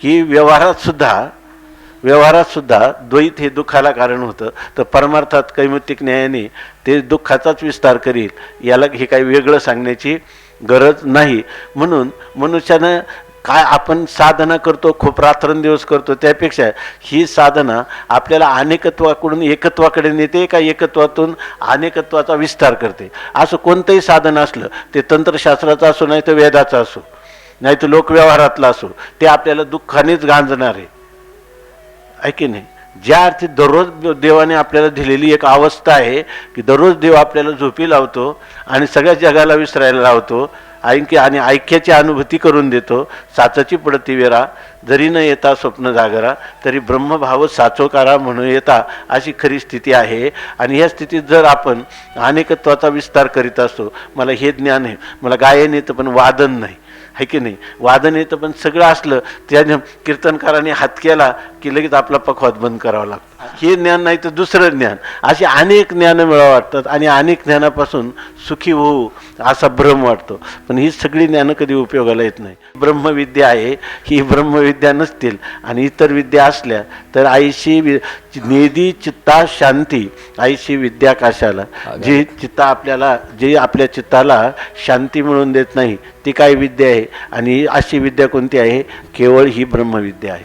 की व्यवहारात सुद्धा व्यवहारात सुद्धा द्वैत हे दुःखाला कारण होतं. तर परमार्थात कैमुतिक न्यायाने ते दुःखाचाच विस्तार करील याला हे काही वेगळं सांगण्याची गरज नाही. म्हणून मनुष्यानं काय आपण साधना करतो खूप रात्रंदिवस करतो त्यापेक्षा ही साधना आपल्याला अनेकत्वाकडून एकत्वाकडे नेते का एकत्वातून अनेकत्वाचा विस्तार करते. असं कोणतंही साधन असलं ते तंत्रशास्त्राचं असो नाही तर वेदाचं असो नाही तर लोकव्यवहारातला असो ते आपल्याला दुःखानेच गांजणार आहे. आहे की नाही? ज्या अर्थी दररोज देवाने आपल्याला दिलेली एक अवस्था आहे की दररोज देव आपल्याला झोपी लावतो आणि सगळ्या जगाला विसरायला लावतो आणखी आणि ऐक्याची अनुभूती करून देतो साचाची पडती वेरा जरी न येता स्वप्न जागरा तरी ब्रह्मभाव साचोकारा म्हणून येता अशी खरी स्थिती आहे. आणि ह्या स्थितीत जर आपण अनेकत्वाचा विस्तार करीत असतो मला हे ज्ञान आहे मला गायन येतं पण वादन नाही. आहे की नाही? वादन येतं पण सगळं असलं त्याने कीर्तनकाराने हात केला की लगेच आपला पखवाद बंद करावा लागतो. हे ज्ञान नाही तर दुसरं ज्ञान. अशी अनेक ज्ञानं मिळावं वाटतात आणि अनेक ज्ञानापासून सुखी होऊ असा भ्रम वाटतो. पण ही सगळी ज्ञानं कधी उपयोगाला येत नाही. ब्रह्मविद्या आहे ही ब्रह्मविद्या नसतील आणि इतर विद्या असल्या तर आईशी नेदी चित्ता शांती आईशी विद्या काशाला जी चित्ता आपल्याला जी आपल्या चित्ताला शांती मिळवून देत नाही ती काय विद्या आहे? आणि अशी विद्या कोणती आहे? केवळ ही ब्रह्मविद्या आहे.